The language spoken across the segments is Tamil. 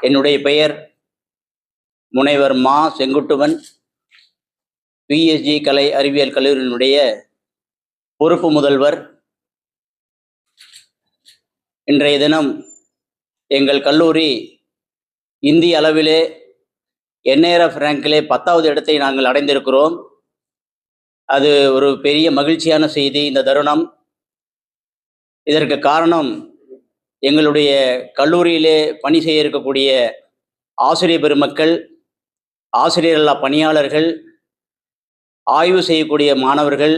என்னுடைய பெயர் முனைவர் மா செங்குட்டுவன். பிஎஸ்ஜி கலை அறிவியல் கல்லூரியினுடைய பொறுப்பு முதல்வர். இன்றைய தினம் எங்கள் கல்லூரி இந்திய அளவிலே என்ஐஆர்எஃப் ரேங்கிலே பத்தாவது இடத்தை நாங்கள் அடைந்திருக்கிறோம். அது ஒரு பெரிய மகிழ்ச்சியான செய்தி இந்த தருணம். இதற்கு காரணம் எங்களுடைய கல்லூரியிலே பணி செய்ய இருக்கக்கூடிய ஆசிரியர் பெருமக்கள் ஆசிரியர் இல்லா பணியாளர்கள் ஆய்வு செய்யக்கூடிய மாணவர்கள்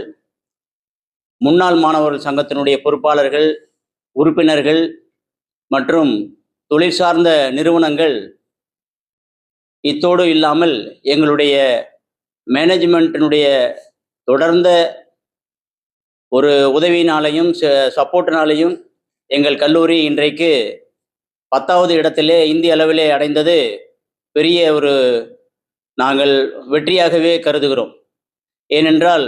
முன்னாள் மாணவர்கள் சங்கத்தினுடைய பொறுப்பாளர்கள் உறுப்பினர்கள் மற்றும் தொழில் சார்ந்த நிறுவனங்கள் இத்தோடு இல்லாமல் எங்களுடைய மேனேஜ்மெண்ட்டினுடைய தொடர்ந்த ஒரு உதவியினாலையும் சப்போர்ட்டினாலையும் எங்கள் கல்லூரி இன்றைக்கு பத்தாவது இடத்திலே இந்திய அளவிலே அடைந்தது பெரிய ஒரு நாங்கள் வெற்றியாகவே கருதுகிறோம். ஏனென்றால்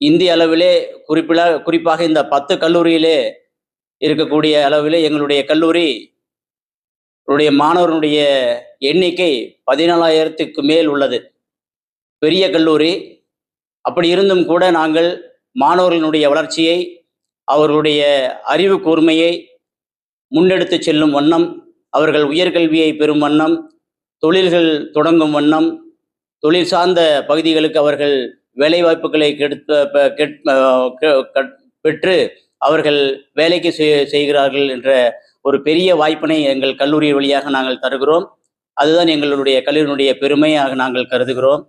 இந்திய அளவிலே குறிப்பிட குறிப்பாக இந்த பத்து கல்லூரியிலே இருக்கக்கூடிய அளவிலே எங்களுடைய கல்லூரி உடைய மாணவர்களுடைய எண்ணிக்கை பதினாலாயிரத்துக்கு மேல் உள்ளது. பெரிய கல்லூரி. அப்படி இருந்தும் கூட நாங்கள் மாணவர்களுடைய வளர்ச்சியை அவர்களுடைய அறிவு கூர்மையை முன்னெடுத்து செல்லும் வண்ணம் அவர்கள் உயர்கல்வியை பெறும் வண்ணம் தொழில்கள் தொடங்கும் வண்ணம் தொழில் சார்ந்த பகுதிகளுக்கு அவர்கள் வேலைவாய்ப்புகளை கெடுத்து கெ- கட்- பெற்று அவர்கள் வேலைக்கு செய்கிறார்கள் என்ற ஒரு பெரிய வாய்ப்பினை எங்கள் கல்லூரி வழியாக நாங்கள் தருகிறோம். அதுதான் எங்களுடைய கல்லூரியினுடைய பெருமையாக நாங்கள் கருதுகிறோம்.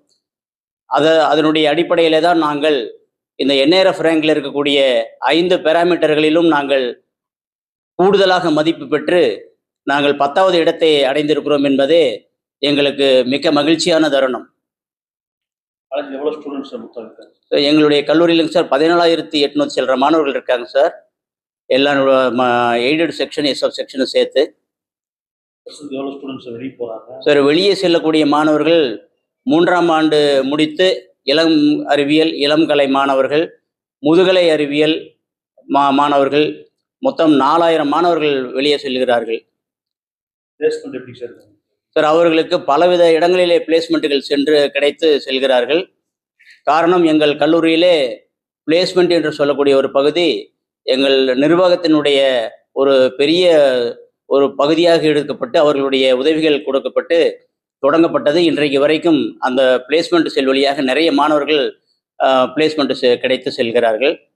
அதை அதனுடைய அடிப்படையிலே தான் நாங்கள் இந்த என்ஏஆர்எஃப் ரேங்கில் இருக்கக்கூடிய ஐந்து பேராமீட்டர்களிலும் நாங்கள் கூடுதலாக மதிப்பு பெற்று நாங்கள் பத்தாவது இடத்தை அடைந்திருக்கிறோம் என்பதே எங்களுக்கு மிக்க மகிழ்ச்சியான தருணம். எங்களுடைய கல்லூரியிலுங்க சார் பதினாலாயிரத்தி எட்நூத்தி சில்லற மாணவர்கள் இருக்காங்க சார். எல்லாரோட எய்டட் செக்ஷன் எஸ்எஃப் செக்ஷனும் சேர்த்து. சார் வெளியே செல்லக்கூடிய மாணவர்கள் மூன்றாம் ஆண்டு முடித்து இளம் அறிவியல் இளம் கலை மாணவர்கள் முதுகலை அறிவியல் மா மாணவர்கள் மொத்தம் நாலாயிரம் மாணவர்கள் வெளியே செல்கிறார்கள். சார்? அவர்களுக்கு பலவித இடங்களிலே பிளேஸ்மெண்ட்டுகள் சென்று கிடைத்து செல்கிறார்கள். காரணம் எங்கள் கல்லூரியிலே பிளேஸ்மெண்ட் என்று சொல்லக்கூடிய ஒரு பகுதி எங்கள் நிர்வாகத்தினுடைய ஒரு பெரிய ஒரு பகுதியாக எடுக்கப்பட்டு அவர்களுடைய உதவிகள் கொடுக்கப்பட்டு தொடங்கப்பட்டது. இன்றைக்கு வரைக்கும் அந்த பிளேஸ்மெண்ட் செல் வழியாக நிறைய மாணவர்கள் பிளேஸ்மெண்ட் கிடைத்து செல்கிறார்கள்.